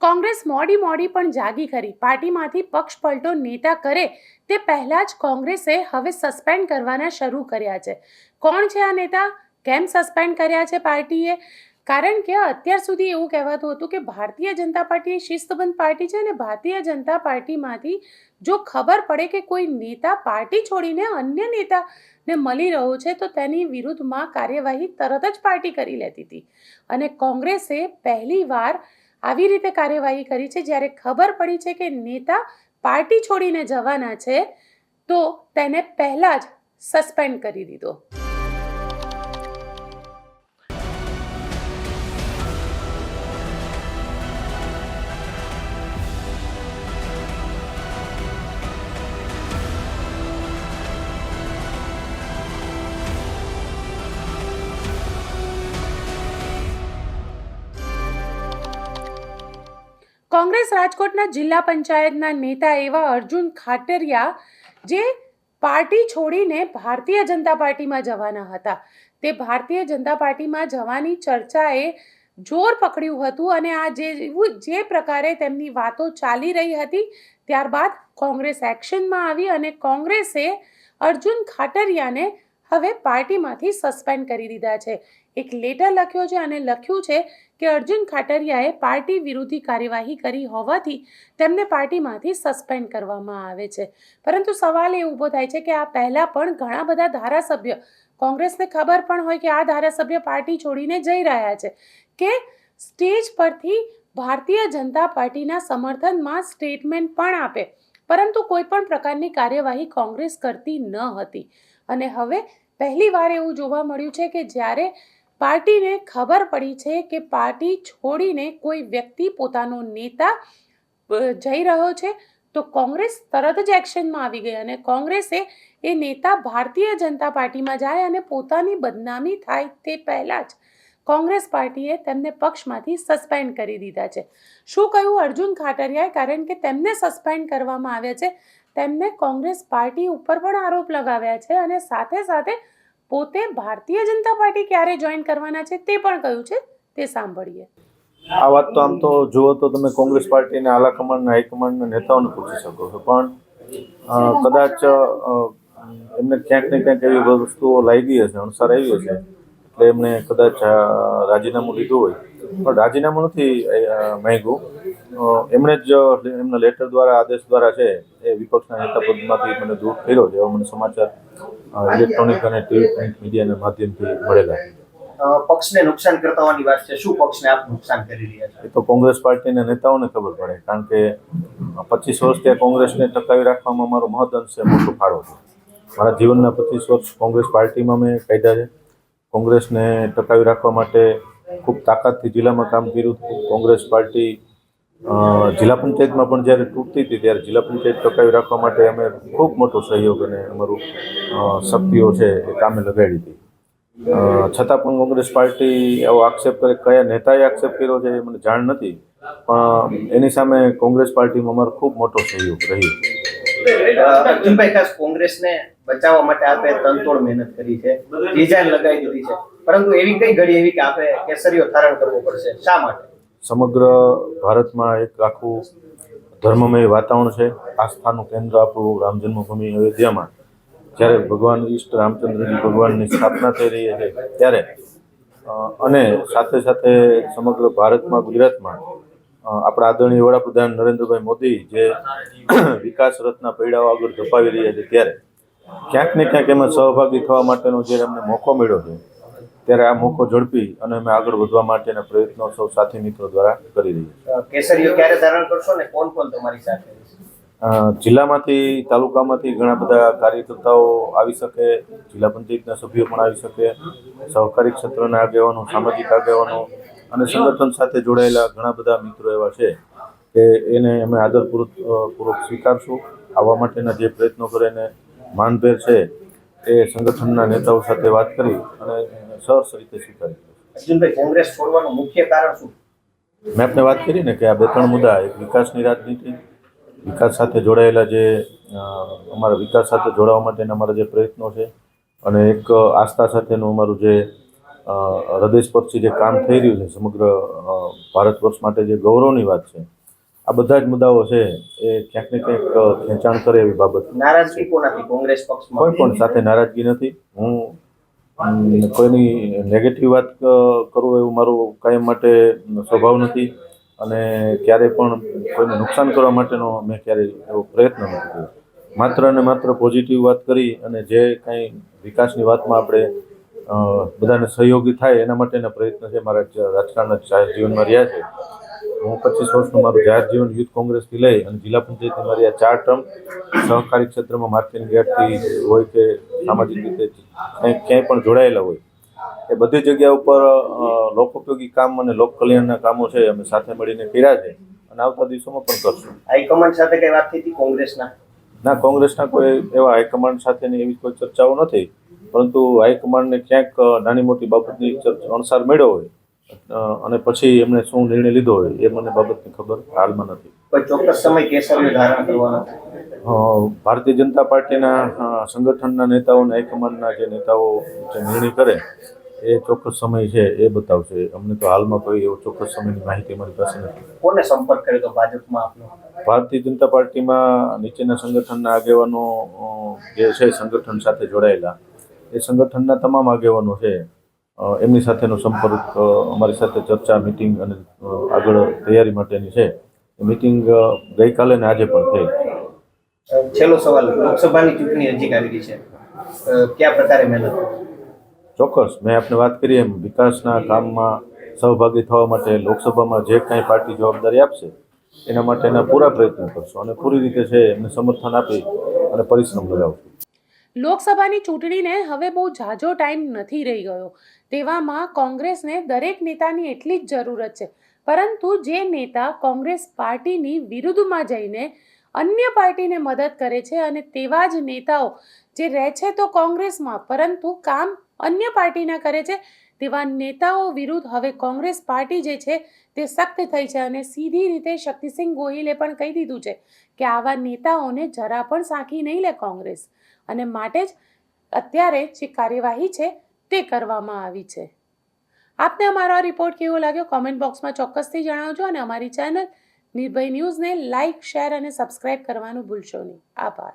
કોંગ્રેસ મોડી મોડી પણ જાગી ખરી. પાર્ટીમાંથી પક્ષ પલટો નેતા કરે તે પહેલાં જ કોંગ્રેસે હવે સસ્પેન્ડ કરવાના શરૂ કર્યા છે. કોણ છે આ નેતા? કેમ સસ્પેન્ડ કર્યા છે પાર્ટીએ? કારણ કે અત્યાર સુધી એવું કહેવાતું હતું કે ભારતીય જનતા પાર્ટી એ શિસ્તબંધ પાર્ટી છે અને ભારતીય જનતા પાર્ટીમાંથી જો ખબર પડે કે કોઈ નેતા પાર્ટી છોડીને અન્ય નેતાને મળી રહ્યો છે, તો તેની વિરુદ્ધમાં કાર્યવાહી તરત જ પાર્ટી કરી લેતી હતી. અને કોંગ્રેસે પહેલીવાર આવી રીતે કાર્યવાહી કરી છે. જ્યારે ખબર પડી છે કે નેતા પાર્ટી છોડીને જવાના છે, તો તેને પહેલાં જ સસ્પેન્ડ કરી દીધો. કોંગ્રેસ રાજકોટના જિલ્લા પંચાયતના નેતા એવા અર્જુન ખાટરિયા જે પાર્ટી છોડીને ભારતીય જનતા પાર્ટીમાં જવાના હતા. તે ભારતીય જનતા પાર્ટીમાં જવાની ચર્ચાએ જોર પકડ્યું હતું અને આ જે જે પ્રકારે તેમની વાતો ચાલી રહી હતી, ત્યારબાદ કોંગ્રેસ એક્શનમાં આવી અને કોંગ્રેસે અર્જુન ખાટરિયાને હવે પાર્ટીમાંથી સસ્પેન્ડ કરી દીધા છે. એક લેટર લખ્યો છે અને લખ્યું છે કે અર્જુન ખાટરિયાએ પાર્ટી વિરોધી કાર્યવાહી કરી હોવાથી તેમને પાર્ટીમાંથી સસ્પેન્ડ કરવામાં આવે છે. પરંતુ સવાલ એ ઊભો થાય છે કે આ પહેલાં પણ ઘણા બધા ધારાસભ્ય, કોંગ્રેસને ખબર પણ હોય કે આ ધારાસભ્ય પાર્ટી છોડીને જઈ રહ્યા છે, કે સ્ટેજ પરથી ભારતીય જનતા પાર્ટીના સમર્થનમાં સ્ટેટમેન્ટ પણ આપે, પરંતુ કોઈ પણ પ્રકારની કાર્યવાહી કોંગ્રેસ કરતી ન હતી. અને હવે પહેલીવાર એવું જોવા મળ્યું છે કે જ્યારે પાર્ટીને ખબર પડી છે કે પાર્ટી છોડીને કોઈ વ્યક્તિ પોતાનો નેતા જઈ રહ્યો છે, તો કોંગ્રેસ તરત જ એક્શનમાં આવી ગઈ અને કોંગ્રેસે એ નેતા ભારતીય જનતા પાર્ટીમાં જાય અને પોતાની બદનામી થાય તે પહેલાં જ કોંગ્રેસ પાર્ટીએ તેમને પક્ષમાંથી સસ્પેન્ડ કરી દીધા છે. શું કહ્યું અર્જુન ખાટરિયાએ? કારણ કે તેમને સસ્પેન્ડ કરવામાં આવ્યા છે. તેમને કોંગ્રેસ પાર્ટી ઉપર પણ આરોપ લગાવ્યા છે અને સાથે સાથે પોતે ભારતીય જનતા પાર્ટી ક્યારે જોઈન કરવાના છે તે પણ કહ્યું છે તે સાંભળીએ. આ વાત તો આમ તો જુઓ તો તમે કોંગ્રેસ પાર્ટીના આલાકમાન્ડના હાઈકમાન્ડના નેતાઓને પૂછી શકો છો. પણ કદાચ એમને ક્યાંક ને ક્યાંક એવી વસ્તુઓ લાગી હશે, અણસાર આવી હશે. એટલે એમને કદાચ રાજીનામું લીધું હોય. પણ રાજીનામું નથી માંગ્યું. એમણે જ એમના લેટર દ્વારા આદેશ દ્વારા છે એ વિપક્ષના નેતા પદમાંથી મને દૂર કર્યો છે. એવા મને સમાચાર ઇલેક્ટ્રોનિક અને ટીવી પ્રિન્ટ મીડિયાના માધ્યમથી મળેલા પક્ષને નુકસાન કરતા વાત છે. શું પક્ષને આપ નુકસાન કરી રહ્યા છો? એ તો કોંગ્રેસ પાર્ટીના નેતાઓને ખબર પડે કારણ કે પચીસ વર્ષ ત્યાં કોંગ્રેસને ટકાવી રાખવામાં મારો મહદઅંશે મોટો ફાળો છે. મારા જીવનના પચીસ વર્ષ કોંગ્રેસ પાર્ટીમાં મેં કાઢ્યા છે. કોંગ્રેસને ટકાવી રાખવા માટે ખૂબ તાકાતથી જિલ્લામાં કામ કર્યું. હતું કોંગ્રેસ પાર્ટી જિલ્લા પંચાયતમાં પણ જ્યારે તૂટતી હતી ત્યારે જિલ્લા પંચાયત ટકાવી રાખવા માટે અમે ખૂબ મોટો સહયોગ અને અમારું શક્તિઓ છે એ કામે લગાડી હતી. છતાં પણ કોંગ્રેસ પાર્ટી એવો આક્ષેપ કરે, કયા નેતાએ આક્ષેપ કર્યો છે એ મને જાણ નથી. પણ એની સામે કોંગ્રેસ પાર્ટીમાં અમારો ખૂબ મોટો સહયોગ રહ્યો. કોંગ્રેસને બચાવવા માટે આપણે તનતોડ મહેનત કરી છે. ડિઝાઇન લગાવી દીધી છે. પરંતુ એવી કઈ ઘડી એવી કે આપણે કેસરીઓ ધારણ કરવો પડશે? શા માટે? સમગ્ર ભારતમાં એક આખું ધર્મમય વાતાવરણ છે. આસ્થાનું કેન્દ્ર આપણું રામ જન્મભૂમિ અયોધ્યામાં. જ્યારે ભગવાન ઈષ્ટ રામચંદ્રજી ભગવાનની સ્થાપના થઈ રહી છે ત્યારે અને સાથે સાથે સમગ્ર ભારતમાં, ગુજરાતમાં આપણા આદરણીય વડાપ્રધાન નરેન્દ્રભાઈ મોદી જે વિકાસ રથના પૈડાઓ આગળ ધપાવી રહ્યા છે ત્યારે, ક્યાંક ને ક્યાંક એમાં સહભાગી થવા માટેનો જે અમને મોકો મળ્યો છે ત્યારે આ મોકો ઝડપી અને અમે આગળ વધવા માટેના પ્રયત્નો સૌ સાથી મિત્રો દ્વારા કરી રહ્યા કેસરીઓ ક્યારે ધારણ કરશો ને કોણ કોણ તમારી સાથે? જિલ્લામાંથી તાલુકામાંથી ઘણા બધા કાર્યકર્તાઓ આવી શકે જિલ્લા પંચાયતના સભ્યો પણ આવી શકે સહકારી ક્ષેત્રના આગેવાનો સામાજિક આગેવાનો અને સંગઠન સાથે જોડાયેલા ઘણા બધા મિત્રો એવા છે કે એને અમે આદરપૂર્વક પૂર્વક સ્વીકારશું. આવવા માટેના જે પ્રયત્નો કરે એને માનભેર છે એ સંગઠનના નેતાઓ સાથે વાત કરી અને સરસ રીતે સ્વીકારી અર્જુનભાઈ કોંગ્રેસ છોડવાનું મુખ્ય કારણ શું? મેં આપને વાત કરી ને કે આ બે ત્રણ મુદ્દા એક વિકાસની રાજનીતિ વિકાસ સાથે જોડાયેલા જે અમારા વિકાસ સાથે જોડાવા માટેના અમારા જે પ્રયત્નો છે અને એક આસ્થા સાથેનું અમારું જે હૃદયસ્પર્શી જે કામ થઈ રહ્યું છે સમગ્ર ભારત વર્ષ માટે જે ગૌરવની વાત છે આ બધા જ મુદ્દાઓ છે એ ક્યાંક ને ક્યાંક ખેંચાણ કરે એવી બાબત. નારાજગી કોનાથી? કોંગ્રેસ કોઈ પક્ષમાં પણ સાથે નારાજગી નથી. હું કોઈની નેગેટિવ વાત કરવું કરું એવું મારું કાયમ માટે સ્વભાવ નથી અને ક્યારેય પણ કોઈને નુકસાન કરવા માટેનો મેં ક્યારેય એવો પ્રયત્ન નથી કર્યો. માત્ર અને માત્ર પોઝિટિવ વાત કરી અને જે કાંઈ વિકાસની વાતમાં આપણે બધાને સહયોગી થાય એના માટેના પ્રયત્ન છે. મારા રાજકારણના જીવનમાં રહ્યા છે. હું પચીસ વર્ષનું મારું જાહેર જીવન યુથ કોંગ્રેસથી લઈ અને જિલ્લા પંચાયતની મારી આ ચાર ટર્મ સહકારી ક્ષેત્રમાં માર્કેટિંગ યાર્ડથી હોય કે સામાજિક રીતે ક્યાંય ક્યાંય પણ જોડાયેલા હોય. એ બધી જગ્યા ઉપર લોકોપયોગી કામ અને લોક કલ્યાણના કામો છે અમે સાથે મળીને કર્યા છે અને આવતા દિવસોમાં પણ કરશું. હાઈકમાન્ડ સાથે કઈ વાત થઈ હતી કોંગ્રેસના? ના કોંગ્રેસના કોઈ એવા હાઈકમાન્ડ સાથેની એવી કોઈ ચર્ચાઓ નથી. પરંતુ હાઈકમાન્ડને ક્યાંક નાની મોટી બાબતની અણસાર મળ્યો હોય. અને પછી એમણે શું નિર્ણય લીધો હોય એ મને બાબતની ખબર હાલમાં નથી. કોઈ ચોક્કસ સમય કેસરીઓ ધારણ કરવાનો? ભારતીય જનતા પાર્ટીના સંગઠનના નેતાઓને હાઈકમાન્ડના જે નેતાઓ જે નિર્ણય કરે એ ચોક્કસ સમય છે એ બતાવશે. અમને તો હાલમાં કોઈ એવો ચોક્કસ સમયની માહિતી અમારી પાસે નથી. કોને સંપર્ક કર્યો તો ભાજપમાં આપનો? ભારતીય જનતા પાર્ટીમાં નીચેના સંગઠનના આગેવાનો જે છે સંગઠન સાથે જોડાયેલા એ સંગઠનના તમામ આગેવાનો છે. એમની સાથેનો સંપર્ક અમારી સાથે ચર્ચા મિટિંગ અને આગળ તૈયારી માટેની છે. મિટિંગ ગઈકાલે ને આજે પણ થઈ. છેલ્લો સવાલ. લોકસભાની ચૂંટણી નજીક આવી રહી છે. કયા પ્રકારે મહેનત? ચોક્કસ. મેં આપને વાત કરી એમ વિકાસના કામમાં સહભાગી થવા માટે લોકસભામાં જે કાંઈ પાર્ટી જવાબદારી આપશે એના માટેના પૂરા પ્રયત્ન કરશું અને પૂરી રીતે છે એમને સમર્થન આપી અને પરિશ્રમ લગાવશું. લોકસભાની ચૂંટણીને હવે બહુ ઝાઝો ટાઈમ નથી રહી ગયો. તેવામાં કોંગ્રેસને દરેક નેતાની એટલી જ જરૂરત છે. પરંતુ જે નેતા કોંગ્રેસ પાર્ટીની વિરુદ્ધમાં જઈને અન્ય પાર્ટીને મદદ કરે છે અને તેવા જ નેતાઓ જે રહે છે તો કોંગ્રેસમાં, પરંતુ કામ અન્ય પાર્ટીના કરે છે, તેવા નેતાઓ વિરુદ્ધ હવે કોંગ્રેસ પાર્ટી જે છે તે સખ્ત થઈ છે અને સીધી રીતે શક્તિસિંહ ગોહિલે પણ કહી દીધું છે કે આવા નેતાઓને જરા પણ સાંખી નહીં લે કોંગ્રેસ. અને માટે જ અત્યારે જે કાર્યવાહી છે તે કરવામાં આવી છે. આપને અમારો આ રિપોર્ટ કેવો લાગ્યો? કોમેન્ટ બોક્સમાં ચોક્કસથી જણાવજો અને અમારી ચેનલ નિર્ભય ન્યૂઝને લાઇક શેર અને સબસ્ક્રાઇબ કરવાનું ભૂલશો નહીં. આભાર.